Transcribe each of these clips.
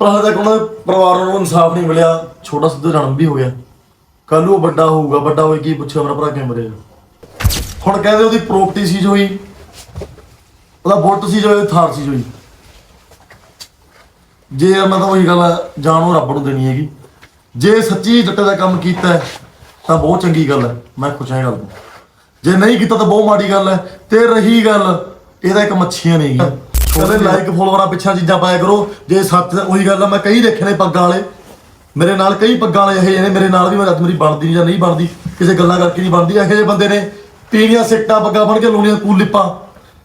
ਪਰ ਹਜੇ ਤੱਕ ਉਹਨਾਂ ਦੇ ਪਰਿਵਾਰ ਨੂੰ ਇਨਸਾਫ ਨਹੀਂ ਮਿਲਿਆ ਛੋਟਾ ਸਿੱਧੂ ਜਨਮ ਵੀ ਹੋ ਗਿਆ। ਕੱਲ ਨੂੰ ਉਹ ਵੱਡਾ ਹੋਊਗਾ ਵੱਡਾ ਹੋਏ ਕੀ ਪੁੱਛਿਆ ਮੇਰਾ ਭਰਾ ਕਿਵੇਂ ਮਰੇਗਾ ਹੁਣ ਕਹਿੰਦੇ ਉਹਦੀ ਪ੍ਰੋਪਰਟੀ ਸੀ ਹੋਈ ਉਹਦਾ ਬੁੱਟ ਸੀ ਜੋ ਥਾਰ ਸੀ ਹੋਈ ਜੇ ਮੈਂ ਤਾਂ ਉਹੀ ਗੱਲ ਹੈ, ਜਾਨ ਉਹ ਰੱਬ ਨੂੰ ਦੇਣੀ ਹੈਗੀ। ਜੇ ਸੱਚੀ ਜੱਟੇ ਦਾ ਕੰਮ ਕੀਤਾ ਹੈ, ਤਾਂ ਬਹੁਤ ਚੰਗੀ ਗੱਲ ਹੈ ਮੈਂ ਖੁਸ਼ ਹਾਂ ਇਹ ਗੱਲ ਤੋਂ। ਜੇ ਨਹੀਂ ਕੀਤਾ ਤਾਂ ਬਹੁਤ ਮਾੜੀ ਗੱਲ ਹੈ ਤੇ ਰਹੀ ਗੱਲ ਇਹਦਾ ਇੱਕ ਮੱਛੀਆਂ ਨਹੀਂ ਕਦੇ ਲਾਈਕ ਫੋਲੋਵਰਾਂ ਪਿੱਛੇ ਚੀਜ਼ਾਂ ਪਾਇਆ ਕਰੋ। ਜੇ ਸੱਚ ਉਹੀ ਗੱਲ ਆ ਮੈਂ ਕਈ ਦੇਖੇ ਨੇ ਪੱਗਾਂ ਵਾਲੇ। ਮੇਰੇ ਨਾਲ ਕਈ ਪੱਗਾਂ ਵਾਲੇ ਇਹੋ ਜਿਹੇ ਨੇ ਮੇਰੇ ਨਾਲ ਵੀ ਮੇਰੀ ਬਣਦੀ ਜਾਂ ਨਹੀਂ ਬਣਦੀ ਕਿਸੇ ਗੱਲਾਂ ਕਰਕੇ ਨਹੀਂ ਬਣਦੀ। ਇਹੋ ਜਿਹੇ ਬੰਦੇ ਨੇ ਪੀਣੀਆਂ ਸਿੱਟਾਂ ਪੱਗਾਂ ਬਣ ਕੇ ਲਾਉਣੀਆਂ ਕੂਲ ਲਿਪਾਂ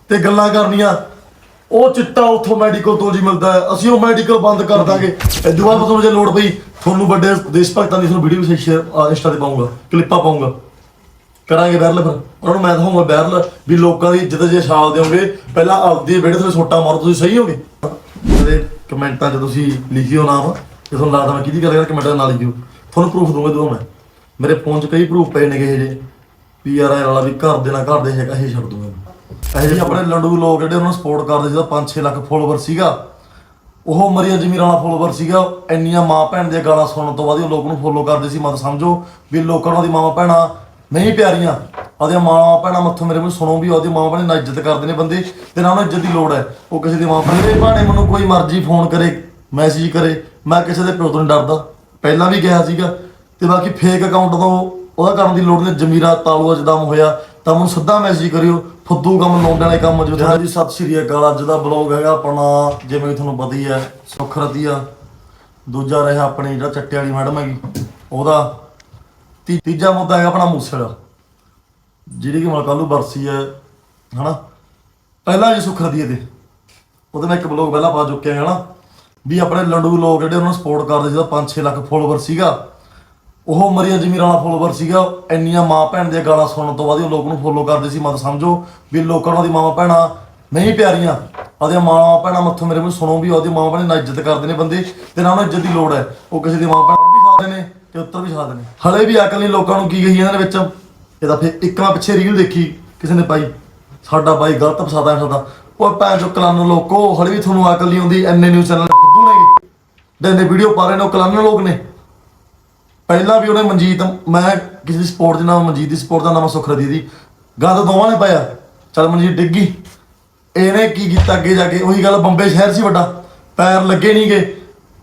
ਤੇ ਗੱਲਾਂ ਕਰਨੀਆਂ। ਉਹ ਚਿੱਟਾ ਉੱਥੋਂ ਮੈਡੀਕਲ ਤੋਂ ਜੀ ਮਿਲਦਾ ਹੈ। ਅਸੀਂ ਉਹ ਮੈਡੀਕਲ ਬੰਦ ਕਰ ਦਾਂਗੇ। ਇਦੋਂ ਬਾਅਦ ਤੁਹਾਨੂੰ ਜੇ ਲੋੜ ਪਈ ਤੁਹਾਨੂੰ ਵੱਡੇ ਦੇਸ਼ ਭਗਤਾਂ ਦੀ ਤੁਹਾਨੂੰ ਵੀਡੀਓ ਵੀ ਸ਼ੇਅਰ ਇੰਸਟਾ ਤੇ ਪਾਉਂਗਾ ਕਲਿੱਪਾਂ ਪਾਉਂਗਾ। ਕਰਾਂਗੇ ਵਾਇਰਲ ਫਿਰ। ਉਹਨਾਂ ਨੂੰ ਮੈਂ ਦਹਾਂਗਾ ਵਾਇਰਲ ਵੀ ਲੋਕਾਂ ਦੀ ਇੱਜ਼ਤ ਜੇ ਛਾਲ ਦਿਓਗੇ, ਪਹਿਲਾਂ ਆਪਦੀ ਵਿਹੜੇ ਤੇ ਸੋਟਾ ਮਾਰੋ, ਤੁਸੀਂ ਸਹੀ ਹੋਗੇ। ਮੇਰੇ ਕਮੈਂਟਾਂ 'ਚ ਤੁਸੀਂ ਲਿਖਿਓ ਨਾਮ। ਜੇ ਤੁਹਾਨੂੰ ਲੱਗਦਾ ਮੈਂ ਕਿਹਦੀ ਗੱਲ ਕਰ, ਕਮੈਂਟਾਂ ਨਾਲ ਲਿਖਿਓ। ਤੁਹਾਨੂੰ ਪ੍ਰੂਫ ਦੂੰਗਾ ਦੋ ਮੈਂ। ਮੇਰੇ ਫੋਨ 'ਚ ਕਈ ਪ੍ਰੂਫ ਪਏ ਨੇਗੇ ਜੇ ਵੀ ਵਾਲਾ ਵੀ ਘਰ ਦੇ ਨਾਲ ਘਰ ਦੇ ਹੈਗਾ, ਇਹ ਛੱਡ ਦੂੰਗਾ ਇਹ ਜਿਹੇ ਆਪਣੇ ਲੰਡੂ ਲੋਕ ਜਿਹੜੇ ਉਹਨਾਂ ਨੂੰ ਸਪੋਰਟ ਕਰਦੇ, ਜਿਹਦਾ 5-6 ਲੱਖ ਫੋਲੋਵਰ ਸੀਗਾ, ਉਹ ਮਰੀਆ ਜਮੀਰ ਵਾਲਾ ਫੋਲੋਵਰ ਸੀਗਾ। ਇੰਨੀਆਂ ਮਾਂ ਭੈਣ ਦੀਆਂ ਗਾਲਾਂ ਸੁਣਨ ਤੋਂ ਬਾਅਦ ਹੀ ਉਹ ਲੋਕ ਨੂੰ ਫੋਲੋ ਕਰਦੇ ਸੀ। ਮਤ ਸਮਝੋ ਵੀ ਲੋਕਾਂ ਨੂੰ ਦੀ ਮਾਂ ਭੈਣਾਂ ਨਹੀਂ ਪਿਆਰੀਆਂ ਉਹਦੀਆਂ ਮਾਂ ਭੈਣਾਂ ਮੱਥੋਂ ਮੇਰੇ ਕੋਲ ਸੁਣੋ ਵੀ ਉਹਦੀ ਮਾਂ ਭੈਣੇ ਨਾਲ ਇੱਜ਼ਤ ਕਰਦੇ ਨੇ ਬੰਦੇ, ਤੇ ਨਾ ਉਹਨੂੰ ਇੱਜ਼ਤ ਦੀ ਲੋੜ ਹੈ। ਉਹ ਕਿਸੇ ਦੀ ਮਾਂ ਭੈਣ ਭਾਣੇ, ਮੈਨੂੰ ਕੋਈ ਮਰਜ਼ੀ ਫੋਨ ਕਰੇ, ਮੈਸੇਜ ਕਰੇ, ਮੈਂ ਕਿਸੇ ਦੇ ਪਿਓ ਤੋਂ ਨਹੀਂ ਡਰਦਾ। ਪਹਿਲਾਂ ਵੀ ਕਿਹਾ ਸੀਗਾ, ਤੇ ਬਾਕੀ ਫੇਕ ਅਕਾਊਂਟ ਤੋਂ ਉਹਦਾ ਕਰਨ ਦੀ ਲੋੜ ਨਹੀਂ, ਜਮੀਰਾ ਤਾਲੂਆ ਜਦਮ ਹੋਇਆ, ਤਾਂ ਮੈਨੂੰ ਸਿੱਧਾ ਮੈਸੇਜ ਕਰਿਓ, ਫੁੱਦੂ ਕੰਮ ਲਾਉਂਦੇ ਵਾਲੇ ਕੰਮ ਜੋ ਜੀ ਸਤਿ ਸ਼੍ਰੀ ਅਕਾਲ, ਅੱਜ ਦਾ ਬਲੌਗ ਹੈਗਾ ਆਪਣਾ, ਜਿਵੇਂ ਕਿ ਤੁਹਾਨੂੰ ਪਤਾ ਹੀ ਹੈ, ਸੁੱਖ ਰਤੀਆ ਦੂਜਾ ਰਿਹਾ ਆਪਣੀ ਜਿਹੜਾ ਚੱਟੇ ਵਾਲੀ ਮੈਡਮ ਹੈਗੀ, ਉਹਦਾ ਤੀ- ਤੀਜਾ ਮੁੱਦਾ ਹੈਗਾ ਆਪਣਾ ਮੂਸੇ ਦਾ ਜਿਹੜੀ ਕਿ ਮਲ ਬਰਸੀ ਹੈ, ਹਨਾ? ਪਹਿਲਾਂ ਜੀ ਸੁੱਖ ਰਤੀਏ ਤੇ ਉਹਦੇ ਮੈਂ ਇੱਕ ਬਲੌਗ ਪਹਿਲਾਂ ਪਾ ਚੁੱਕਿਆ ਹੈ, ਹਨਾ? ਵੀ ਆਪਣੇ ਲੰਡੂ ਲੋਕ ਜਿਹੜੇ ਉਹਨਾਂ ਨੂੰ ਸਪੋਰਟ ਕਰਦੇ, ਜਿਹਦਾ 5-6 ਲੱਖ ਫੋਲੋਵਰ ਸੀਗਾ, ਉਹ ਮਰੀਆ ਜਮੀਰ ਵਾਲਾ ਫੋਲੋਵਰ ਸੀਗਾ, ਇੰਨੀਆਂ ਮਾਂ ਭੈਣ ਦੀਆਂ ਗਾਲਾਂ ਸੁਣਨ ਤੋਂ ਬਾਅਦ ਹੀ ਉਹ ਲੋਕ ਨੂੰ ਫੋਲੋ ਕਰਦੇ ਸੀ, ਮਤ ਸਮਝੋ ਵੀ ਲੋਕਾਂ ਨੂੰ ਦੀ ਮਾਂ ਭੈਣਾਂ ਨਹੀਂ ਪਿਆਰੀਆਂ। ਉਹਦੀਆਂ ਮਾਂ ਭੈਣਾਂ ਮੱਥੋਂ ਮੇਰੇ ਕੋਲ ਸੁਣੋ ਵੀ ਉਹਦੀ ਮਾਂ ਭੈਣ ਨਾਲ ਇੱਜ਼ਤ ਕਰਦੇ ਨੇ ਬੰਦੇ, ਤੇ ਨਾ ਉਹਨੂੰ ਇੱਜ਼ਤ ਦੀ ਲੋੜ ਹੈ। ਉਹ ਕਿਸੇ ਦੀ ਮਾਂ ਭੈਣ ਵੀ ਸਾਦੇ ਨੇ। ਤੇ ਉੱਤਰ ਵੀ ਸਾਦੇ ਨੇ ਹਲੇ ਵੀ ਅਕਲ ਨਹੀਂ ਲੋਕਾਂ ਨੂੰ ਕੀ ਕਹੀ ਇਹਨਾਂ ਦੇ ਵਿੱਚ। ਇਹਦਾ ਫਿਰ ਇੱਕ ਮੈਂ ਪਿੱਛੇ ਰੀਲ ਦੇਖੀ ਕਿਸੇ ਨੇ ਪਾਈ ਸਾਡਾ ਬਾਈ ਗਲਤ ਫਸਾਦਾ ਸਾਡਾ। ਉਹ ਭੈਣ ਚੋ ਕਲਾਨ ਲੋਕੋ, ਹਲੇ ਵੀ ਤੁਹਾਨੂੰ ਅਕਲ ਨਹੀਂ ਆਉਂਦੀ ਐਨੇ ਨਿਊਜ਼ ਚੈਨਲ ਫੁੱਦੂ ਨੇਗੇ। ਦੇ ਵੀਡੀਓ ਪਾ ਰਹੇ ਨੇ ਉਹ ਕਲਾਨ ਲੋਕ ਨੇ। ਪਹਿਲਾਂ ਵੀ ਉਹਨੇ ਮਨਜੀਤ, ਮੈਂ ਕਿਸੇ ਦੀ ਸਪੋਰਟ ਦੇ ਨਾਮ ਮਨਜੀਤ ਦੀ ਸਪੋਰਟ ਦਾ ਨਾਮ ਸੁਖਰਦੀ ਦੀ। ਗੰਦ ਦੋਵਾਂ ਨੇ ਪਾਇਆ। ਚੱਲ ਮਨਜੀਤ ਡਿੱਗੀ ਇਹਨੇ ਕੀ ਕੀਤਾ ਅੱਗੇ ਜਾ ਕੇ? ਉਹੀ ਗੱਲ ਬੰਬੇ ਸ਼ਹਿਰ ਸੀ ਵੱਡਾ। ਪੈਰ ਲੱਗੇ ਨਹੀਂਗੇ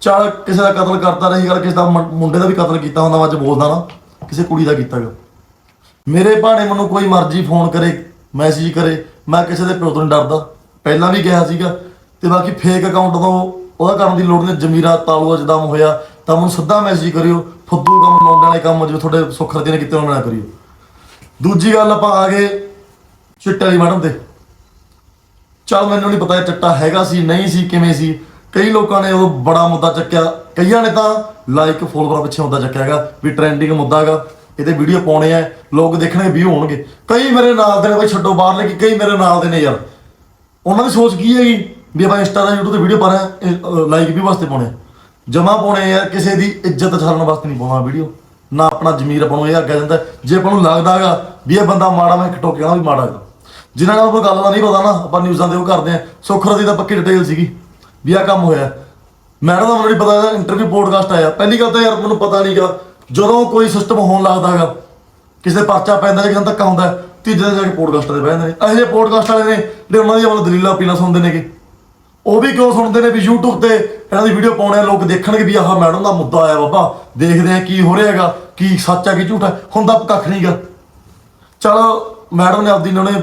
ਚੱਲ ਕਿਸੇ ਦਾ ਕਤਲ ਕਰਤਾ ਰਹੀ ਗੱਲ ਕਿਸੇ ਦਾ ਮੁੰ- ਮੁੰਡੇ ਦਾ ਵੀ ਕਤਲ ਕੀਤਾ ਹੁੰਦਾ ਮੈਂ ਅੱਜ ਬੋਲਦਾ ਨਾ, ਕਿਸੇ ਕੁੜੀ ਦਾ ਕੀਤਾ ਕੀਤਾਗਾ ਮੇਰੇ ਭਾਣੇ ਮੈਨੂੰ ਕੋਈ ਮਰਜ਼ੀ ਫੋਨ ਕਰੇ, ਮੈਸੇਜ ਕਰੇ, ਮੈਂ ਕਿਸੇ ਦੇ ਪਿਓ ਤੋਂ ਨਹੀਂ ਡਰਦਾ। ਪਹਿਲਾਂ ਵੀ ਕਿਹਾ ਸੀਗਾ, ਤੇ ਬਾਕੀ ਫੇਕ ਅਕਾਊਂਟ ਤੋਂ ਉਹਦਾ ਕਰਨ ਦੀ ਲੋੜ ਨਹੀਂ, ਜਮੀਰਾ ਤਾਲੂਆ ਜਦਮ ਹੋਇਆ, ਤਾਂ ਮੈਨੂੰ ਸਿੱਧਾ ਮੈਸੇਜ ਕਰਿਓ, ਫੁੱਦੂ ਕੰਮ ਲਾਉਣ ਵਾਲੇ ਕੰਮ ਜਿਵੇਂ ਤੁਹਾਡੇ ਸੁਖਰਤੀ ਨੇ ਕੀਤੇ ਉਹਨਾਂ ਨਾ ਕਰਿਓ। ਦੂਜੀ ਗੱਲ ਆਪਾਂ ਆ ਗਏ ਚਿੱਟੇ ਵਾਲੀ ਮੈਡਮ ਤੇ ਚੱਲ ਮੈਨੂੰ ਨਹੀਂ ਪਤਾ ਇਹ ਚਿੱਟਾ ਹੈਗਾ ਸੀ, ਨਹੀਂ ਸੀ, ਕਿਵੇਂ ਸੀ। ਕਈ ਲੋਕਾਂ ਨੇ ਉਹ ਬੜਾ ਮੁੱਦਾ ਚੱਕਿਆ। ਕਈਆਂ ਨੇ ਤਾਂ ਲਾਈਕ ਫੋਲੋਵਰਾਂ ਪਿੱਛੇ ਮੁੱਦਾ ਚੱਕਿਆ ਹੈਗਾ, ਵੀ ਟ੍ਰੈਂਡਿੰਗ ਮੁੱਦਾ ਹੈਗਾ, ਇਹਦੇ ਵੀਡੀਓ ਪਾਉਣੇ ਆ, ਲੋਕ ਦੇਖਣਗੇ ਵੀਊ ਹੋਣਗੇ। ਕਈ ਮੇਰੇ ਨਾਲ ਦੇ ਨੇ ਬਈ ਛੱਡੋ ਬਾਹਰਲੇ ਕਿ, ਕਈ ਮੇਰੇ ਨਾਲ ਦੇ ਨੇ ਯਾਰ। ਉਹਨਾਂ ਦੀ ਸੋਚ ਕੀ ਹੈਗੀ? ਵੀ ਆਪਾਂ ਇੰਸਟਾ ਦਾ YouTube ਤੇ ਵੀਡੀਓ ਪਾ ਰਹੇ ਹਾਂ ਲਾਈਕ ਵੀ ਵਾਸਤੇ ਪਾਉਣੇ ਜਮਾ ਪਾਉਣੇ ਯਾਰ ਕਿਸੇ ਦੀ ਇੱਜ਼ਤ ਛਾਲਣ ਵਾਸਤੇ ਨਹੀਂ ਪਾਉਣਾ ਵੀਡੀਓ ਨਾ ਆਪਣਾ ਜ਼ਮੀਰ ਆਪਾਂ ਨੂੰ ਇਹ ਅੱਗੇ ਜਾਂਦਾ, ਜੇ ਆਪਾਂ ਨੂੰ ਲੱਗਦਾ ਲੱਗਦਾਗਾ ਵੀ ਇਹ ਬੰਦਾ ਮਾੜਾ, ਮੈਂ ਇੱਕ ਟੋਕਿਆ ਵੀ ਮਾੜਾ ਹੈਗਾ। ਜਿਨ੍ਹਾਂ ਨਾਲ ਕੋਈ ਗੱਲ ਦਾ ਨਹੀਂ ਪਤਾ ਨਾ, ਆਪਾਂ ਨਿਊਜ਼ਾਂ ਦੇ ਉਹ ਕਰਦੇ ਆ। ਸੁਖਰ ਦੀ ਤਾਂ ਪੱਕੀ ਡਿਟੇਲ ਸੀਗੀ। ਵੀ ਆਹ ਕੰਮ ਹੋਇਆ। ਮੈਡਮ ਦਾ ਮੈਨੂੰ ਨਹੀਂ ਪਤਾ ਇਹਦਾ ਇੰਟਰਵਿਊ ਪੋਡਕਾਸਟ ਆਇਆ। ਪਹਿਲੀ ਗੱਲ ਤਾਂ ਯਾਰ ਮੈਨੂੰ ਪਤਾ ਨਹੀਂਗਾ ਜਦੋਂ ਕੋਈ ਸਿਸਟਮ ਹੋਣ ਲੱਗਦਾਗਾ ਕਿਸੇ ਪਰਚਾ ਪੈਂਦਾ ਜਾਂ ਕਿਸੇ ਦਾ ਧੱਕਾ ਹੁੰਦਾ, ਤੀਜੇ ਦਿਨ ਜਾ ਕੇ ਪੋਡਕਾਸਟ ਤੇ ਬਹਿੰਦੇ ਨੇ। ਇਹੋ ਜਿਹੇ ਪੋਡਕਾਸਟ ਵਾਲੇ ਨੇ ਜਿਹੜੇ ਉਹਨਾਂ ਦੀਆਂ ਮਤਲਬ ਦਲੀਲਾਂ ਅਪੀਲਾਂ ਸੁਣਦੇ ਨੇਗੇ। ਉਹ ਵੀ ਕਿਉਂ ਸੁਣਦੇ ਨੇ ਵੀ YouTube ਤੇ ਇਹਨਾਂ ਦੀ ਵੀਡੀਓ ਪਾਉਣੇ ਆ, ਲੋਕ ਦੇਖਣਗੇ ਵੀ ਆਹ ਮੈਡਮ ਦਾ ਮੁੱਦਾ ਆਇਆ ਬਾਬਾ। ਦੇਖਦੇ ਆ ਕੀ ਹੋ ਰਿਹਾ ਹੈਗਾ, ਕੀ ਸੱਚ ਆ, ਕੀ ਝੂਠ ਹੈ ਹੁੰਦਾ ਕੱਖ ਨਹੀਂਗਾ ਚਲੋ ਮੈਡਮ ਨੇ ਆਪਦੀ ਨੇ ਉਹਨੇ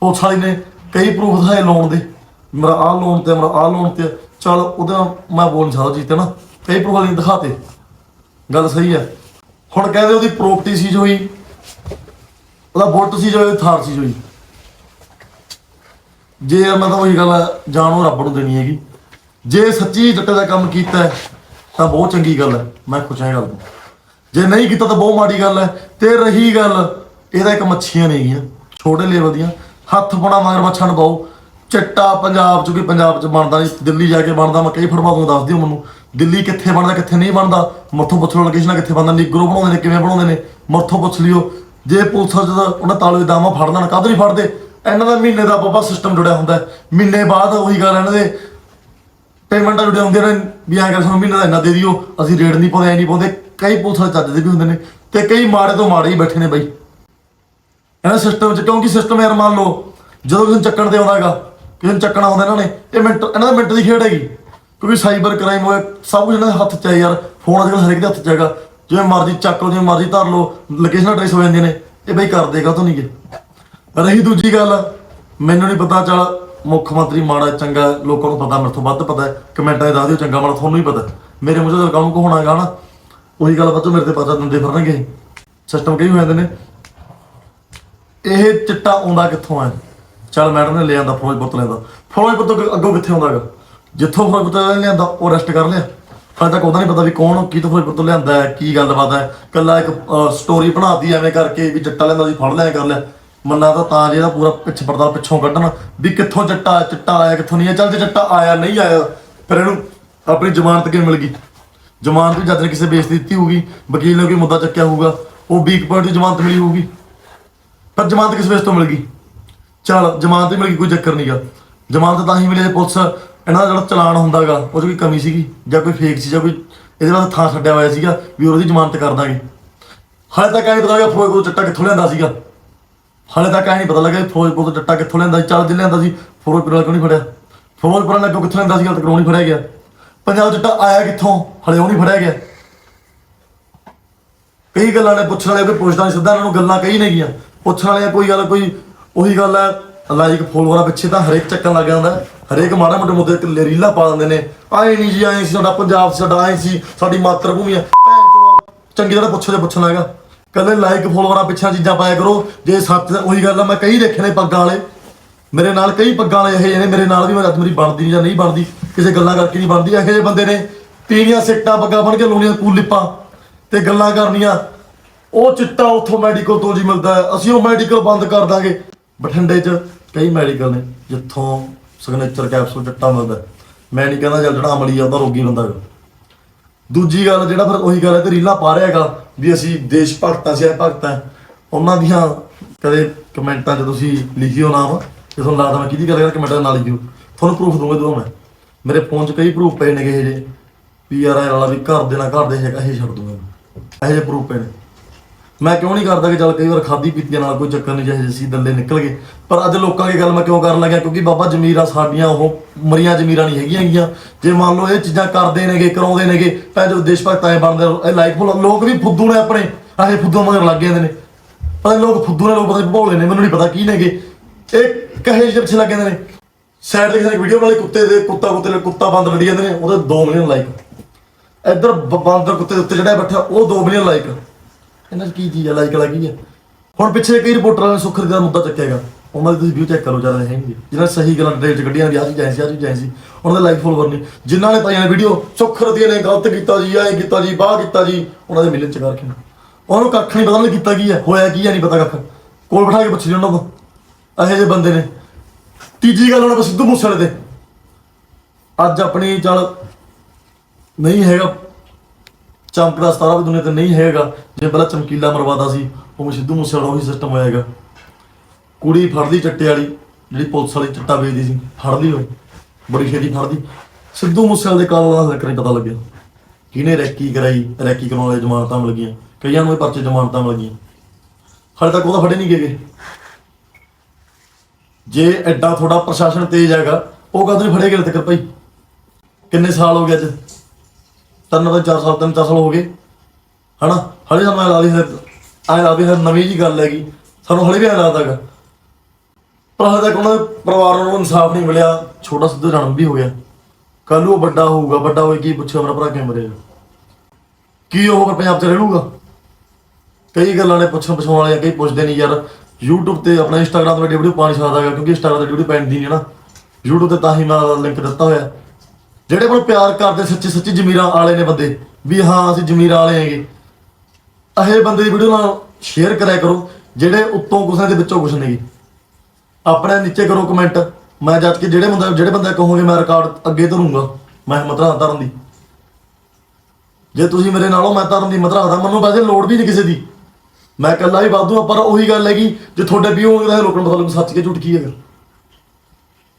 ਪੁਲਿਸ ਵਾਲੀ ਨੇ ਕਈ ਪ੍ਰੂਫ ਦਿਖਾਏ ਲੋਨ ਦੇ। ਮੇਰਾ ਆਹ ਲੋਨ ਤੇ ਮੇਰਾ ਆਹ ਲੋਨ ਤੇ। ਚਲ ਉਹਦਾ ਮੈਂ ਬੋਲ ਨਹੀਂ ਸਕਦਾ ਜੀ ਤੇ ਨਾ। ਕਈ ਪ੍ਰੂਫ ਦਿਖਾਤੇ ਗੱਲ ਸਹੀ ਹੈ। ਹੁਣ ਕਹਿੰਦੇ ਉਹਦੀ ਪ੍ਰੋਪਰਟੀ ਸੀ ਹੋਈ ਉਹਦਾ ਬੁੱਟ ਸੀ ਜੋ ਥਾਰ ਸੀ ਹੋਈ ਜੇ ਮੈਂ ਤਾਂ ਉਹੀ ਗੱਲ ਹੈ, ਉਹ ਰੱਬ ਨੂੰ ਦੇਣੀ ਹੈਗੀ। ਜੇ ਸੱਚੀ ਜੱਟੇ ਦਾ ਕੰਮ ਕੀਤਾ ਤਾਂ ਬਹੁਤ ਚੰਗੀ ਗੱਲ ਹੈ। ਮੈਂ ਖੁਸ਼ ਹਾਂ ਇਹ ਗੱਲ ਤੋਂ। ਜੇ ਨਹੀਂ ਕੀਤਾ ਤਾਂ ਬਹੁਤ ਮਾੜੀ ਗੱਲ ਹੈ। ਤੇ ਰਹੀ ਗੱਲ ਇਹਦਾ ਇੱਕ ਮੱਛੀਆਂ ਨੇਗੀਆਂ ਛੋਟੇ ਲੈਵਲ ਦੀਆਂ। ਹੱਥ ਬਣਾ ਮਗਰ ਮੱਛਾਂ ਨੂੰ ਪਾਓ। ਚਿੱਟਾ ਪੰਜਾਬ ਚ ਕਿ ਪੰਜਾਬ ਚ ਬਣਦਾ ਨਹੀਂ, ਦਿੱਲੀ ਜਾ ਕੇ ਬਣਦਾ, ਮੈਂ ਕਈ ਫੜਵਾ ਦੂੰ ਦੱਸ ਦਿਓ ਮੈਨੂੰ। ਦਿੱਲੀ ਕਿੱਥੇ ਬਣਦਾ, ਕਿੱਥੇ ਨਹੀਂ ਬਣਦਾ, ਮੱਥੋਂ ਪੁੱਛ ਲਓ ਲੋਕੇਸ਼ਨ ਕਿੱਥੇ ਬਣਦਾ, ਨਿਗਰੋ ਬਣਾਉਂਦੇ ਨੇ, ਕਿਵੇਂ ਬਣਾਉਂਦੇ ਨੇ, ਮੱਥੋਂ ਪੁੱਛ ਲਿਓ। ਜੇ ਪੁਲਿਸ ਜਦੋਂ ਉਹਨਾਂ ਤਾਲੇ ਦਾਮਾ ਫੜਨਾ ਨਾ ਕਦ ਨਹੀਂ ਫੜਦੇ? ਇਹਨਾਂ ਦਾ ਮਹੀਨੇ ਦਾ ਬਾਬਾ ਸਿਸਟਮ ਜੁੜਿਆ ਹੁੰਦਾ ਮਹੀਨੇ ਬਾਅਦ ਉਹੀ ਗੱਲ ਇਹਨਾਂ ਦੇ। ਪੇਮੈਂਟਾਂ ਜੁੜੀਆਂ ਹੁੰਦੀਆਂ ਨੇ, ਵੀ ਐਂ ਕਰ ਸਾਨੂੰ ਮਹੀਨੇ ਦਾ ਇੰਨਾ ਦੇ ਦਿਓ, ਅਸੀਂ ਰੇਟ ਨਹੀਂ ਪਾਉਂਦੇ, ਐ ਨਹੀਂ ਪਾਉਂਦੇ। ਕਈ ਪੁਲਿਸ ਵਾਲੇ ਚੱਜ ਦੇ ਵੀ ਹੁੰਦੇ ਨੇ ਤੇ ਕਈ ਮਾੜੇ ਤੋਂ ਮਾੜੇ ਹੀ ਬੈਠੇ ਨੇ ਬਈ। ਇਹਨਾਂ ਸਿਸਟਮ 'ਚ ਕਿਉਂਕਿ ਸਿਸਟਮ ਯਾਰ ਮੰਨ ਲਓ, ਜਦੋਂ ਕਿਸੇ ਚੱਕਣ ਤੇ ਆਉਂਦਾ ਹੈਗਾ ਕਿਸੇ ਨੂੰ ਚੱਕਣਾ ਆਉਂਦਾ ਇਹਨਾਂ ਨੇ। ਇਹ ਮਿੰਟ ਇਹਨਾਂ ਦਾ ਮਿੰਟ ਦੀ ਖੇਡ ਹੈਗੀ। ਕਿਉਂਕਿ ਸਾਈਬਰ ਕ੍ਰਾਈਮ ਹੋਇਆ, ਸਭ ਕੁਝ ਇਹਨਾਂ ਦੇ ਹੱਥ 'ਚ ਹੈ ਯਾਰ। ਫੋਨ ਅੱਜ ਕੱਲ੍ਹ ਹਰੇਕ ਦੇ ਹੱਥ 'ਚ ਹੈਗਾ। ਜਿਵੇਂ ਮਰਜ਼ੀ ਚੱਕ ਲਓ, ਜਿਵੇਂ ਮਰਜ਼ੀ ਧਰ ਲਓ ਲੋਕੇਸ਼ਨ ਟ੍ਰੇਸ ਹੋ ਜਾਂਦੀਆਂ ਨੇ। ਇਹ ਬਈ ਕਰ ਦੇਗਾ ਤੋਂ ਨਹੀਂ ਰਹੀ ਦੂਜੀ ਗੱਲ, ਮੈਨੂੰ ਨਹੀਂ ਪਤਾ ਚੱਲ ਮੁੱਖ ਮੰਤਰੀ ਮਾੜਾ ਚੰਗਾ ਲੋਕਾਂ ਨੂੰ ਪਤਾ, ਮੇਰੇ ਤੋਂ ਵੱਧ ਪਤਾ ਹੈ। ਕਮੈਂਟਾਂ 'ਚ ਦੱਸ ਦਿਓ, ਚੰਗਾ ਮਾੜਾ ਤੁਹਾਨੂੰ ਹੀ ਪਤਾ ਮੇਰੇ ਮੂੰਹ 'ਚ ਕੰਮ ਕੋ ਹੋਣਾਗਾ ਨਾ ਉਹੀ ਗੱਲ ਬੱਚੋ ਮੇਰੇ ਤੇ ਪਤਾ ਦਿੰਦੇ ਫਿਰਨਗੇ। ਸਿਸਟਮ ਕਈ ਹੋ ਜਾਂਦੇ ਨੇ। ਇਹ ਚਿੱਟਾ ਆਉਂਦਾ ਕਿੱਥੋਂ ਹੈ? ਚੱਲ ਮੈਡਮ ਨੇ ਲੈ ਆਂਦਾ ਫਿਰੋਜ਼ਪੁਰ ਤੋਂ ਲੈਂਦਾ। ਫਿਰੋਜ਼ਪੁਰ ਤੋਂ ਅੱਗੋਂ ਕਿੱਥੇ ਆਉਂਦਾ ਆਉਂਦਾਗਾ ਜਿੱਥੋਂ ਫਿਰੋਜ਼ਪੁਰ ਤੋਂ ਲਿਆਂਦਾ, ਉਹ ਰੈਸਟ ਕਰ ਲਿਆ। ਹਾਲੇ ਤੱਕ ਉਹਦਾ ਨਹੀਂ ਪਤਾ ਵੀ ਕੌਣ, ਕੀ ਤੋਂ ਫਿਰੋਜ਼ਪੁਰ ਤੋਂ ਲਿਆਂਦਾ ਹੈ, ਕੀ ਗੱਲਬਾਤ ਹੈ। ਕੱਲਾ ਇੱਕ ਸਟੋਰੀ ਬਣਾਤੀ ਐਵੇਂ ਕਰਕੇ ਵੀ ਚਿੱਟਾ ਲੈਂਦਾ ਸੀ ਫੜ ਲਿਆ ਕਰ ਲਿਆ। ਮੰਨਾ ਤਾਂ ਤਾਂ ਜੇ ਇਹਦਾ ਪੂਰਾ ਪਿੱਛ ਪਰਦਾ ਪਿੱਛੋਂ ਕੱਢਣ, ਵੀ ਕਿੱਥੋਂ ਚਿੱਟਾ ਚਿੱਟਾ ਆਇਆ, ਕਿੱਥੋਂ ਨਹੀਂ ਆਇਆ। ਚੱਲ ਜੇ ਚਿੱਟਾ ਆਇਆ, ਨਹੀਂ ਆਇਆ, ਫਿਰ ਇਹਨੂੰ ਆਪਣੀ ਜ਼ਮਾਨਤ ਕਿਵੇਂ ਮਿਲ ਗਈ? ਜ਼ਮਾਨਤ ਵੀ ਜੱਜ ਨੇ ਕਿਸੇ ਬੇਸ ਦਿੱਤੀ ਹੋਊਗੀ, ਵਕੀਲ ਨੇ ਕੋਈ ਮੁੱਦਾ ਚੱਕਿਆ ਹੋਊਗਾ, ਉਹ ਵੀਕ ਪੁਆਇੰਟ ਦੀ ਜ਼ਮਾਨਤ ਮਿਲੀ ਹੋਊਗੀ। ਪਰ ਜ਼ਮਾਨਤ ਕਿਸ ਵੇਸ ਤੋਂ ਮਿਲ ਗਈ? ਚਲ ਜ਼ਮਾਨਤ ਹੀ ਮਿਲ ਗਈ, ਕੋਈ ਚੱਕਰ ਨਹੀਂਗਾ ਜ਼ਮਾਨਤ ਤਾਂ ਹੀ ਮਿਲੇ ਜੇ ਪੁਲਿਸ, ਇਹਨਾਂ ਦਾ ਜਿਹੜਾ ਚਲਾਨ ਹੁੰਦਾਗਾ ਉਹ 'ਚ ਕੋਈ ਕਮੀ ਸੀਗੀ, ਜਾਂ ਕੋਈ ਫੇਕ ਸੀ, ਜਾਂ ਕੋਈ ਇਹਦੇ ਵਾਸਤੇ ਥਾਂ ਛੱਡਿਆ ਹੋਇਆ ਸੀਗਾ ਵੀ ਉਹਦੀ ਜ਼ਮਾਨਤ ਕਰ ਦਾਂਗੇ। ਹਾਲੇ ਤੱਕ ਐ ਨਹੀਂ ਪਤਾ ਲੱਗਿਆ ਫੌਜ ਕੋਲ ਚੱਟਾ ਕਿੱਥੋਂ ਲਿਆਂਦਾ ਸੀਗਾ। ਹਾਲੇ ਤੱਕ ਐ ਨਹੀਂ ਪਤਾ ਲੱਗਿਆ ਫੌਜ ਤੋਂ ਚੱਟਾ ਕਿੱਥੋਂ ਲਿਆਂਦਾ ਸੀ, ਚੱਲ ਜੇ ਲਿਆਂਦਾ ਸੀ, ਫੌਜ ਵਾਲਾ ਕਿਉਂ ਨਹੀਂ ਫੜਿਆ? ਫੌਜ ਵਾਲਾ ਕਿਉਂ ਕਿੱਥੋਂ ਲਿਆਂਦਾ ਸੀਗਾ ਤੇ ਕਿਉਂ ਨਹੀਂ ਫੜਿਆ ਗਿਆ। ਪੰਜਾਬ 'ਚ ਚੱਟਾ ਆਇਆ ਕਿੱਥੋਂ? ਹਲੇ ਉਹ ਨਹੀਂ ਫੜਿਆ ਗਿਆ। ਕਈ ਗੱਲਾਂ ਨੇ ਪੁੱਛਣ ਵਾਲੇ, ਕੋਈ ਪੁੱਛਦਾ ਨਹੀਂ ਸਿੱਧਾ ਇਹਨਾਂ ਨੂੰ ਗੱਲਾਂ ਕਹੀ ਕਈ ਨੇਗੀਆਂ ਪੁੱਛਣ ਵਾਲੇ ਕੋਈ ਗੱਲ, ਕੋਈ ਉਹੀ ਗੱਲ ਹੈ, ਲਾਈਕ ਫੋਲੋਵਰਾਂ ਪਿੱਛੇ ਤਾਂ ਹਰੇਕ ਚੱਕਣ ਲੱਗ ਜਾਂਦਾ ਹਰੇਕ ਮਾੜਾ ਮੋਟੇ ਮੁੱਦੇ ਤੇ ਰੀਲਾਂ ਪਾ ਦਿੰਦੇ ਨੇ। ਆਏ ਨਹੀਂ ਜੀ, ਆਏ ਸੀ, ਸਾਡਾ ਪੰਜਾਬ ਸਾਡਾ ਆਏ ਸੀ, ਸਾਡੀ ਮਾਤਰ ਭੂਮੀ ਹੈ ਚੰਗੀ ਤਰ੍ਹਾਂ ਪੁੱਛੋ ਜੇ ਪੁੱਛਣਾ ਹੈਗਾ। ਕੱਲੇ ਲਾਈਕ ਫੋਲੋਵਰਾਂ ਪਿੱਛੇ ਚੀਜ਼ਾਂ ਪਾਇਆ ਕਰੋ, ਜੇ ਸੱਚ ਉਹੀ ਗੱਲ ਆ ਮੈਂ ਕਈ ਦੇਖੇ ਨੇ ਪੱਗਾਂ ਵਾਲੇ। ਮੇਰੇ ਨਾਲ ਕਈ ਪੱਗਾਂ ਵਾਲੇ ਇਹੋ ਜਿਹੇ ਨੇ, ਮੇਰੇ ਨਾਲ ਵੀ ਮੈਂ ਅੱਜ ਮੇਰੀ ਬਣਦੀ ਜਾਂ ਨਹੀਂ ਬਣਦੀ, ਕਿਸੇ ਗੱਲਾਂ ਕਰਕੇ ਨਹੀਂ ਬਣਦੀ, ਇਹੋ ਜਿਹੇ ਬੰਦੇ ਨੇ। ਪੀਣੀਆਂ ਸਿੱਟਾਂ, ਪੱਗਾਂ ਬਣ ਕੇ ਲਾਉਣੀਆਂ, ਕੂਲ ਲਿਪਾਂ ਤੇ ਗੱਲਾਂ ਕਰਨੀਆਂ। ਉਹ ਚਿੱਟਾ ਉੱਥੋਂ ਮੈਡੀਕਲ ਤੋਂ ਜੀ ਮਿਲਦਾ ਅਸੀਂ ਉਹ ਮੈਡੀਕਲ ਬੰਦ ਕਰ ਦਾਂਗੇ। ਬਠਿੰਡੇ 'ਚ ਕਈ ਮੈਡੀਕਲ ਨੇ, ਜਿੱਥੋਂ ਸਿਗਨੇਚਰ ਕੈਪਸੂਲ ਚਿੱਟਾ ਮਿਲਦਾ। ਮੈਂ ਨਹੀਂ ਕਹਿੰਦਾ ਚੱਲ ਜਿਹੜਾ ਅਮਲੀ ਆ, ਉਹਦਾ ਰੋਗੀ ਬੰਦਾ ਹੈਗਾ ਦੂਜੀ ਗੱਲ ਜਿਹੜਾ ਫਿਰ ਉਹੀ ਗੱਲ ਹੈ, ਤੇ ਰੀਲਾ ਪਾ ਰਿਹਾ ਹੈਗਾ, ਵੀ ਅਸੀਂ ਦੇਸ਼ ਭਗਤਾਂ ਸਿਆ ਭਗਤਾਂ ਉਹਨਾਂ ਦੀਆਂ ਕਦੇ ਕਮੈਂਟਾਂ 'ਚ ਤੁਸੀਂ ਲਿਖਿਓ ਨਾਮ, ਜੇ ਤੁਹਾਨੂੰ ਲੱਗਦਾ ਮੈਂ ਕਿਹਦੀ ਗੱਲ ਕਰ, ਕਮੈਂਟਾਂ ਨਾਲ ਲਿਖਿਓ। ਤੁਹਾਨੂੰ ਪ੍ਰੂਫ ਦੂੰਗਾ ਜਦੋਂ ਮੈਂ। ਮੇਰੇ ਫੋਨ 'ਚ ਕਈ ਪ੍ਰੂਫ ਪਏ ਨੇਗੇ ਇਹ ਜੇ ਵੀ ਯਾਰ ਇਹ ਵਾਲਾ ਵੀ ਘਰ ਦੇ ਨਾ ਘਰ ਦੇ ਹੈਗਾ, ਇਹ ਛੱਡ ਦੂੰਗਾ ਮੈਂ। ਇਹੋ ਜਿਹੇ ਪ੍ਰੂਫ ਪਏ ਨੇ। ਮੈਂ ਕਿਉਂ ਨਹੀਂ ਕਰਦਾ ਕਿ ਚੱਲ ਕਈ ਵਾਰ ਖਾਦੀ ਪੀਤੀਆਂ ਨਾਲ ਕੋਈ ਚੱਕਰ ਨਹੀਂ ਜਿਹੇ ਸੀ ਦੱਲੇ ਨਿਕਲ ਗਏ। ਪਰ ਅੱਜ ਲੋਕਾਂ ਦੀ ਗੱਲ ਮੈਂ ਕਿਉਂ ਕਰਨ ਲੱਗਿਆ? ਕਿਉਂਕਿ ਬਾਬਾ ਜਮੀਰਾਂ ਸਾਡੀਆਂ ਉਹ ਮਰੀਆਂ ਜਮੀਰਾਂ ਨਹੀਂ ਹੈਗੀਆਂ ਹੈਗੀਆਂ ਜੇ ਮੰਨ ਲਓ ਇਹ ਚੀਜ਼ਾਂ ਕਰਦੇ ਨੇਗੇ, ਕਰਾਉਂਦੇ ਨੇਗੇ, ਤਾਂ ਜਦੋਂ ਦੇਸ਼ ਭਗਤ ਆਏ ਬਣਦੇ ਇਹ ਲਾਈਕ ਲੋਕ ਵੀ ਫੁੱਦੂ ਨੇ ਆਪਣੇ। ਆਹੇ ਫੁੱਦੂ ਮਗਰ ਲੱਗ ਜਾਂਦੇ ਨੇ। ਪਰ ਲੋਕ ਫੁੱਦੂ ਨੇ, ਲੋਕ ਪਤਾ ਭੋਲੇ ਨੇ, ਮੈਨੂੰ ਨਹੀਂ ਪਤਾ ਕੀ ਨੇਗੇ। ਇਹ ਕਹੇ ਜਿਹੇ ਪਿੱਛੇ ਲੱਗ ਜਾਂਦੇ ਨੇ। ਸਾਈਡ ਤੇ ਕਿਸੇ ਵੀਡੀਓ ਵਾਲੇ ਕੁੱਤੇ ਦੇ ਕੁੱਤਾ ਕੁੱਤੇ ਕੁੱਤਾ ਬੰਦ ਲੜੀ ਜਾਂਦੇ ਨੇ, ਉਹਦੇ 2 ਮਿਲੀਅਨ ਲਾਈਕ ਇੱਧਰ ਬਾਂਦਰ ਕੁੱਤੇ ਦੇ ਉੱਤੇ ਜਿਹੜਾ ਬੈਠਾ, ਉਹ 2 ਮਿਲੀਅਨ ਲਾਈਕ ਇਹਨਾਂ 'ਚ ਕੀ ਚੀਜ਼ ਹੈ ਲਾਈਕ ਲੱਗੀ ਹੈ ਹੁਣ ਪਿੱਛੇ ਕਈ ਰਿਪੋਰਟਰਾਂ ਨੇ ਸੁਖਰ ਦਾ ਮੁੱਦਾ ਚੱਕਿਆ ਉਹਨਾਂ ਦੀ ਤੁਸੀਂ ਵੀਡੀਓ ਚੈੱਕ ਕਰੋ, ਜ਼ਿਆਦਾ ਹੈਣਗੇ ਜਿਹਨਾਂ ਸਹੀ ਗੱਲਾਂ ਡਿਟੇਲ ਚ ਕੱਢੀਆਂ ਵੀ ਆਹ ਚੀਜ਼ ਐਸੀ ਆਹ ਚੀਜ਼ ਐਸੀ ਉਹਨਾਂ ਦੇ ਲਾਈਕ ਫੋਲੋਵਰ ਨਹੀਂ ਜਿਨ੍ਹਾਂ ਨੇ ਪਾਈਆਂ ਵੀਡੀਓ ਸੁਖਰ ਦੀਆਂ ਨੇ, ਗਲਤ ਕੀਤਾ ਜੀ ਐਂ ਕੀਤਾ ਜੀ, ਬਾਹ ਕੀਤਾ ਜੀ, ਉਹਨਾਂ ਦੇ ਮਿਲਨ ਚ ਕਰਕੇ ਉਹਨੂੰ ਕੱਖ ਨਹੀਂ ਪਤਾ ਉਹਨੇ ਕੀਤਾ ਕੀ ਹੈ ਹੋਇਆ ਕੀ ਹੈ ਨਹੀਂ ਪਤਾ ਕੱਖ। ਕੋਲ ਬਿਠਾ ਕੇ ਪੁੱਛ ਲਈ ਉਹਨਾਂ ਤੋਂ ਇਹੋ ਜਿਹੇ ਬੰਦੇ ਨੇ। ਤੀਜੀ ਗੱਲ ਉਹਨਾਂ ਕੋਲ ਸਿੱਧੂ ਮੂਸੇਵਾਲੇ ਤੇ। ਅੱਜ ਆਪਣੀ, ਚੱਲ, ਨਹੀਂ ਹੈਗਾ। ਚਮਕਦਾ ਸਤਾਰਾ ਵੀ ਦੁਨੀਆ ਤੇ ਨਹੀਂ ਹੈਗਾ। ਜੇ ਪਹਿਲਾਂ ਚਮਕੀਲਾ ਮਰਵਾਦਾ ਸੀ ਉਹ ਸਿੱਧੂ ਮੂਸੇਵਾਲਾ ਉਹੀ ਸਿਸਟਮ ਹੋਏਗਾ ਕੁੜੀ ਫੜਦੀ ਚੱਟੇ ਵਾਲੀ, ਜਿਹੜੀ ਪੁਲਿਸ ਵਾਲੀ ਚੱਟਾ ਵੇਚਦੀ ਸੀ, ਫੜਦੀ ਉਹ ਬੜੀ ਛੇਤੀ ਫੜਦੀ। ਸਿੱਧੂ ਮੂਸੇਵਾਲੇ ਦੇ ਕਾਲ ਦਾ ਜ਼ਿਕਰ ਨਹੀਂ ਪਤਾ ਲੱਗਿਆ। ਕਿਹਨੇ ਰੈਕੀ ਕਰਾਈ, ਰੈਕੀ ਕਰਾਉਣ ਵਾਲੇ ਜ਼ਮਾਨਤਾਂ ਮਿਲ ਗਈਆਂ। ਕਈਆਂ ਨੂੰ ਇਹ ਪਰਚੇ ਜ਼ਮਾਨਤਾਂ ਮਿਲ ਗਈਆਂ। ਹਾਲੇ ਤੱਕ ਉਹਦਾ ਫੜੇ ਨਹੀਂ ਗਏ ਜੇ ਐਡਾ ਤੁਹਾਡਾ ਪ੍ਰਸ਼ਾਸਨ ਤੇਜ਼ ਹੈਗਾ, ਉਹ ਕਦੋਂ ਨਹੀਂ ਫੜੇ ਗਏ ਤੱਕ ਭਾਈ? ਕਿੰਨੇ ਸਾਲ ਹੋ ਗਏ ਅੱਜ? ਤਿੰਨ ਤੋਂ ਚਾਰ ਸਾਲ, ਤਿੰਨ ਚਾਰ ਸਾਲ ਹੋ ਗਏ। ਹਨਾ? ਹਲੇ ਸਾਨੂੰ ਲਾ ਲਈ ਆਏ ਲਾ ਵੀ ਫਿਰ ਨਵੀਂ ਜੀ ਗੱਲ ਹੈਗੀ। ਸਾਨੂੰ ਹਲੇ ਵੀ ਐਂ ਲੱਗਦਾ ਹੈਗਾ। ਪਰ ਹਲੇ ਤੱਕ ਉਹਨਾਂ ਦੇ ਪਰਿਵਾਰ ਨੂੰ ਇਨਸਾਫ ਨਹੀਂ ਮਿਲਿਆ। ਛੋਟਾ ਸਿੱਧੂ ਜਨਮ ਵੀ ਹੋ ਗਿਆ ਕੱਲ ਨੂੰ ਉਹ ਵੱਡਾ ਹੋਊਗਾ। ਵੱਡਾ ਹੋਏ ਕੀ ਪੁੱਛਿਆ ਮੇਰਾ ਭਰਾ ਕਿਵੇਂ ਮਰੇਗਾ ਕੀ ਉਹ ਫਿਰ ਪੰਜਾਬ 'ਚ ਰਹਿ ਕਈ ਗੱਲਾਂ ਨੇ ਪੁੱਛਣ ਪਛਾਉਣ ਵਾਲੀਆਂ ਕਈ ਪੁੱਛਦੇ ਨਹੀਂ ਯਾਰ। YouTube ਤੇ ਆਪਣਾ Instagram ਤੇ ਵੀਡੀਓ ਪਾਣੀ ਸਕਦਾ ਹੈਗਾ, ਕਿਉਂਕਿ Instagram ਤੇ ਵੀਡੀਓ ਪੈਂਦੀ ਨਹੀਂ ਨਾ। YouTube ਤੇ ਤਾਂ ਹੀ ਮੈਂ ਲਿੰਕ ਦਿੱਤਾ ਹੋਇਆ। ਜਿਹੜੇ ਕੋਲ ਪਿਆਰ ਕਰਦੇ ਸੱਚੀ ਸੱਚੀ ਜ਼ਮੀਰਾਂ ਵਾਲੇ ਨੇ ਬੰਦੇ, ਵੀ ਹਾਂ ਅਸੀਂ ਜ਼ਮੀਰਾਂ ਵਾਲੇ ਹੈਗੇ। ਇਹ ਬੰਦੇ ਦੀ ਵੀਡੀਓ ਨਾਲ ਸ਼ੇਅਰ ਕਰਿਆ ਕਰੋ, ਜਿਹੜੇ ਉੱਤੋਂ ਕੁਛ ਨੇ ਤੇ ਵਿੱਚੋਂ ਕੁਛ ਨੇਗੇ ਆਪਣੇ ਨੀਚੇ ਕਰੋ ਕਮੈਂਟ ਮੈਂ ਜੱਜ ਕੇ ਜਿਹੜੇ ਬੰਦਾ ਜਿਹੜੇ ਬੰਦੇ ਕਹੋਗੇ ਮੈਂ ਰਿਕਾਰਡ ਅੱਗੇ ਧਰੂੰਗਾ, ਮੈਂ ਹਿੰਮਤ ਰੱਖਦਾ ਧਰਨ ਦੀ। ਜੇ ਤੁਸੀਂ ਮੇਰੇ ਨਾਲੋਂ ਮੈਂ ਧਰਨ ਦੀ ਹਿੰਮਤ ਰੱਖਦਾ, ਮੈਨੂੰ ਵੈਸੇ ਲੋੜ ਵੀ ਨਹੀਂ ਕਿਸੇ ਦੀ। ਮੈਂ ਇਕੱਲਾ ਹੀ ਵਾਧੂ ਆ, ਪਰ ਉਹੀ ਗੱਲ ਹੈਗੀ ਜੇ ਤੁਹਾਡੇ ਵੀ ਹੋਵੇ ਤਾਂ ਲੋਕਾਂ ਨੂੰ ਸੱਚ ਕੇ ਝੂਠ ਕੀ ਹੈਗਾ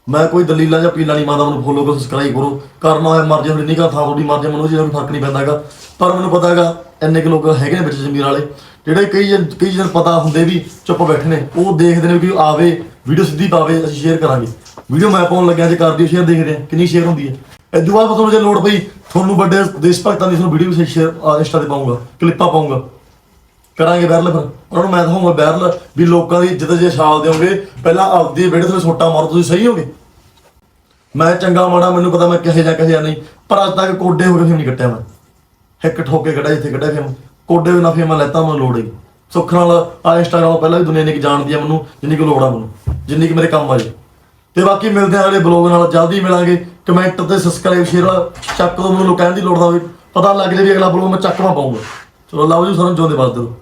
ਮੈਂ ਕੋਈ ਦਲੀਲਾਂ ਜਾਂ ਪੀਲਾਂ ਨਹੀਂ ਮੰਨਦਾ ਮੈਨੂੰ ਫੋਲੋ ਕਰੋ ਸਬਸਕ੍ਰਾਈਬ ਕਰੋ। ਕਰਨਾ ਹੋਇਆ ਮਰਜ਼ੀ ਆਪਣੀ ਨਿਗਾਹ ਥਾਂ ਤੁਹਾਡੀ ਮਰਜ਼ੀ ਮੈਨੂੰ ਜਿਹਦਾ ਕੋਈ ਫ਼ਰਕ ਨਹੀਂ ਪੈਂਦਾ ਹੈਗਾ। ਪਰ ਮੈਨੂੰ ਪਤਾ ਹੈਗਾ, ਇੰਨੇ ਕੁ ਲੋਕ ਹੈਗੇ ਨੇ ਵਿੱਚ ਜ਼ਮੀਰ ਵਾਲੇ, ਜਿਹੜੇ ਕਈ ਜਨ ਕਈ ਜਨ ਪਤਾ ਹੁੰਦੇ ਵੀ ਚੁੱਪ ਬੈਠੇ ਨੇ, ਉਹ ਦੇਖਦੇ ਨੇ ਵੀ ਆਵੇ ਵੀਡੀਓ ਸਿੱਧੀ ਪਾਵੇ, ਅਸੀਂ ਸ਼ੇਅਰ ਕਰਾਂਗੇ। ਵੀਡੀਓ ਮੈਂ ਪਾਉਣ ਲੱਗਿਆ ਜੇ ਕਰਦੀ ਸ਼ੇਅਰ ਦੇਖਦੇ ਆ ਕਿੰਨੀ ਸ਼ੇਅਰ ਹੁੰਦੀ ਹੈ। ਇਦੋਂ ਬਾਅਦ ਤੁਹਾਨੂੰ ਜੇ ਲੋੜ ਪਈ, ਤੁਹਾਨੂੰ ਵੱਡੇ ਦੇਸ਼ ਭਗਤਾਂ ਦੀ ਤੁਹਾਨੂੰ ਵੀਡੀਓ ਵੀ ਸ਼ੇਅਰ ਇੰਸਟਾ ਤੇ ਪਾਉਂਗਾ ਕਲਿੱਪਾਂ ਪਾਉਂਗਾ ਕਰਾਂਗੇ ਵਾਇਰਲ ਫਿਰ। ਉਹਨਾਂ ਨੂੰ ਮੈਂ ਦਿਖਾਉਂਗਾ ਵਾਇਰਲ ਵੀ ਲੋਕਾਂ ਦੀ ਇੱਜ਼ਤ ਜੇ ਛਾਲ ਦਿਓਗੇ, ਪਹਿਲਾਂ ਆਪਦੀ ਵਿਹੜੇ ਤੇ ਸੋਟਾ ਮਾਰੋ, ਤੁਸੀਂ ਸਹੀ ਹੋਗੇ? ਮੈਂ ਚੰਗਾ ਮਾੜਾ, ਮੈਨੂੰ ਪਤਾ ਮੈਂ ਕਿਹੇ ਜਾਂ ਕਿਹੇ ਨਹੀਂ, ਪਰ ਅੱਜ ਤੱਕ ਕੋਡੇ ਹੋ ਕੇ ਫੇਮ ਨਹੀਂ ਕੱਟਿਆ ਮੈਂ। ਇੱਕ ਠੋਕੇ ਕੱਢਿਆ ਜਿੱਥੇ ਕੱਢਿਆ ਫੇਮ ਕੋਡੇ ਬਿਨਾ ਫੇਮ ਮੈਂ ਲੈਤਾ, ਮੈਨੂੰ ਲੋੜ ਹੀ ਸੁੱਖ ਨਾਲ ਆ ਇੰਸਟਾਗ੍ਰਾਮ ਪਹਿਲਾਂ ਵੀ ਦੁਨੀਆ ਨੇ ਕਿ ਜਾਣਦੀ ਆ ਮੈਨੂੰ, ਜਿੰਨੀ ਕੁ ਲੋੜ ਆ ਮੈਨੂੰ, ਜਿੰਨੀ ਕਿ ਮੇਰੇ ਕੰਮ ਆ ਜੇ। ਤੇ ਬਾਕੀ ਮਿਲਦੇ ਆ ਅਗਲੇ ਬਲੌਗ ਨਾਲ, ਜਲਦੀ ਮਿਲਾਂਗੇ। ਕਮੈਂਟ ਤੇ ਸਬਸਕ੍ਰਾਈਬ ਸ਼ੇਅਰ ਚੱਕ ਦੋ, ਮੈਨੂੰ ਕਹਿਣ ਦੀ ਲੋੜ ਦਾ ਹੋਵੇ। ਪਤਾ ਲੱਗ ਜੇ ਵੀ ਅਗਲਾ ਬਲੌਗ ਮੈਂ ਚੱਕਵਾ ਪਾਉਂਗਾ। ਚਲੋ ਲਓ ਜੀ ਸਾਨੂੰ ਜਿਉਂਦੇ ਵੱਸਦੇ ਰਹੋ